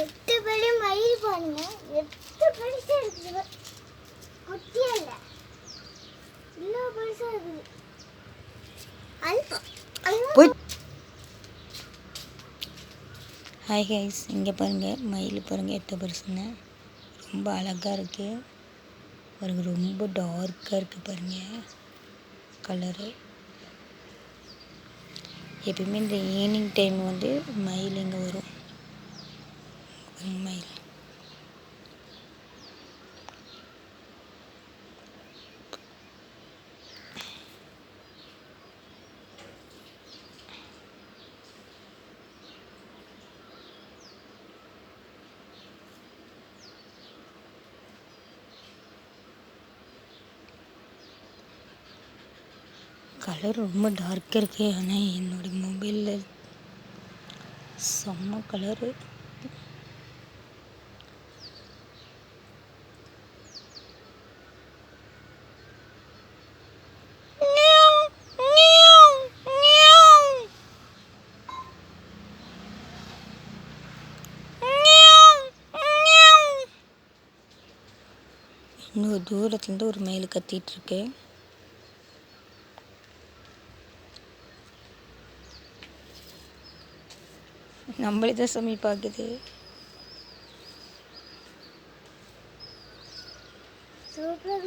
எட்டு படி மயில் பாருங்க. எட்டு பெருசா இருக்குது குட்டியா இல்ல. இவ்வளோ பெருசா இருக்குது. ஹாய் கைஸ் இங்கே பாருங்கள் மயில் பாருங்கள் எத்தனை பெருசுன்னு. ரொம்ப அழகாக இருக்குது பாருங்க ரொம்ப டார்க்காக இருக்குது பாருங்கள் கலரு எப்பயுமே இந்த ஈவினிங் டைம் வந்து மயில் இங்கே வரும். உண்மையில். கலர் ரொம்ப டார்க்காக இருக்கே ஆனால் என்னோடய மொபைலில் செம்ம கலரு இங்கே தூரத்துலேருந்து ஒரு மயில் கத்திகிட்ருக்கு நம்மளே தான் சாமி பார்க்குது